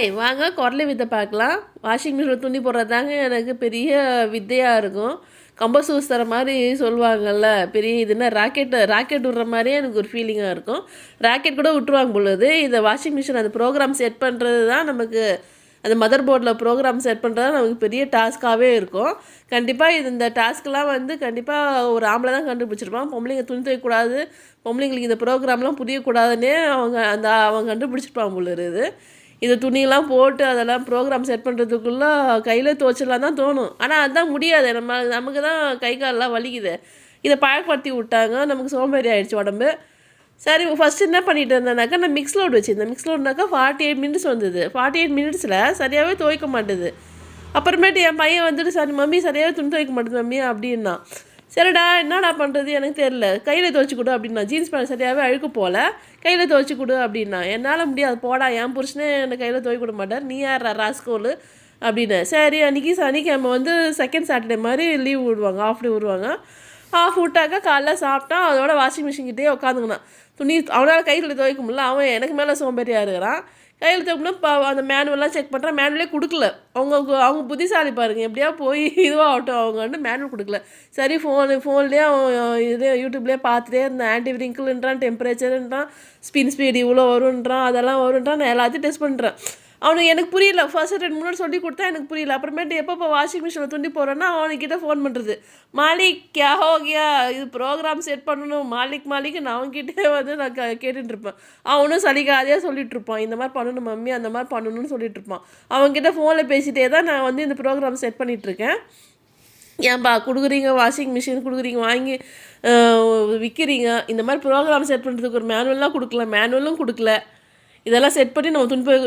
Hi வாங்க குரலை வித்தை பார்க்கலாம். வாஷிங் மிஷினில் துணி போடுறது தாங்க எனக்கு பெரிய வித்தையாக இருக்கும். கம்ப சூஸ் தர மாதிரி சொல்லுவாங்கல்ல பெரிய இதுனா ராக்கெட் ராக்கெட் விட்ற மாதிரியே எனக்கு ஒரு ஃபீலிங்காக இருக்கும். ராக்கெட் கூட விட்டுருவாங்க பொழுது இந்த வாஷிங் மிஷின் அந்த ப்ரோக்ராம் செட் பண்ணுறது தான் நமக்கு அந்த மதர் போர்டில் ப்ரோக்ராம் செட் பண்ணுறது தான் நமக்கு பெரிய டாஸ்க்காகவே இருக்கும். கண்டிப்பாக இது இந்த டாஸ்க்கெலாம் வந்து கண்டிப்பாக ஒரு ஆம்பளை தான் கண்டுபிடிச்சிருப்பான். பொம்பளைங்க துணி துவைக்கூடாது பொம்பளைங்களுக்கு இந்த ப்ரோக்ராம்லாம் புரியக்கூடாதுன்னே அவங்க அந்த அவங்க கண்டுபிடிச்சிருப்பான் போல இது இது துணியெல்லாம் போட்டு அதெல்லாம் ப்ரோக்ராம் செட் பண்ணுறதுக்குள்ளே கையில் துவச்சிடலாம் தான் தோணும். ஆனால் அதுதான் முடியாது. நம்ம நமக்கு தான் கை காலெலாம் வலிக்குது. இதை பழக்கப்படுத்தி விட்டாங்க. நமக்கு சோம்பேறி ஆயிடுச்சு உடம்பு. சரி ஃபஸ்ட்டு என்ன பண்ணிட்டு இருந்தேனாக்கா நான் மிக்ஸ் லோட் வச்சுருந்தேன். மிக்ஸ் லோட்னாக்கா ஃபார்ட்டி எயிட் மினிட்ஸ் வந்தது. ஃபார்ட்டி எயிட் மினிட்ஸில் சரியாகவே துவைக்க மாட்டேது. அப்புறமேட்டு என் பையன் வந்துட்டு சரி மம்மி சரியாகவே துணி துவைக்க மாட்டேது மம்மி அப்படின்னா. சரிடா என்னடா பண்ணுறது எனக்கு தெரில கையில் துவைச்சி கொடு அப்படின்னா. ஜீன்ஸ் பேண்ட் சரியாகவே அழுக்கு போகல கையில் துவைச்சி கொடு அப்படின்னா. என்னால் முடியாது. போடா என் புருஷனே என்னை கையில் துவைக்க விட மாட்டார். நீ யார் ராஸ்கோல் அப்படின்னு. சரி அன்றைக்கி சனிக்கிழமை வந்து செகண்ட் சாட்டர்டே மாதிரி லீவ் விடுவாங்க. ஆஃப் டே விடுவாங்க. ஆஃப் விட்டாக்கா காலைல சாப்பிட்டான் அதோட வாஷிங் மிஷின்கிட்டே உட்காந்துக்கினான் துணி அவனால் கையில் துவைக்க முடியல. அவன் எனக்கு மேலே சோம்பேறியாக இருக்கிறான். கையெழுத்து அப்படின்னா இப்போ அந்த மேனுவல்லாம் செக் பண்ணுறேன் மேனுவலே கொடுக்கல. அவங்க அவங்க புத்திசாலி பாருங்க. எப்படியா போய் இதுவாகட்டும் ஆகட்டும் வந்து மேனுவல் கொடுக்கல. சரி ஃபோனு ஃபோன்லேயே அவன் இது யூடியூப்லேயே பார்த்துட்டே இருந்தேன். ஆன்டி விரிங்கிள்ன்றான் டெம்பரேச்சர்ன்றான் ஸ்பின் ஸ்பீடு இவ்வளோ வருன்றான் அதெல்லாம் வருன்றான் நான் எல்லாத்தையும் டெஸ்ட் பண்ணுறேன் அவனுக்கு எனக்கு புரியல. ஃபர்ஸ்ட் ரெண்டு மூணு சொல்லி கொடுத்தா எனக்கு புரியல. அப்புறமேட்டு எப்போ இப்போ வாஷிங் மிஷினில் துண்டி போகிறேன்னா அவனுக்கிட்ட ஃபோன் பண்ணுறது மாலிக் கே ஹோ கியா இது ப்ரோக்ராம் செட் பண்ணணும். மாலிக் மாலிக் நான் அவன்கிட்டே வந்து நான் க கேட்டுட்டு இருப்பேன். அவனும் சலிக்காதையாக சொல்லிட்டு இருப்பான். இந்த மாதிரி பண்ணணும் மம்மி அந்த மாதிரி பண்ணணும்னு சொல்லிட்டு இருப்பான். அவன்கிட்ட ஃபோனில் பேசிகிட்டே தான் நான் வந்து இந்த ப்ரோக்ராம் செட் பண்ணிகிட்ருக்கேன் ஏன்பா கொடுக்குறீங்க வாஷிங் மிஷின் கொடுக்குறீங்க வாங்கி விற்கிறீங்க இந்த மாதிரி ப்ரோக்ராம் செட் பண்ணுறதுக்கு ஒரு மேனுவல்லாம் கொடுக்கல. மேனுவலும் கொடுக்கல. இதெல்லாம் செட் பண்ணி நம்ம துணி போய்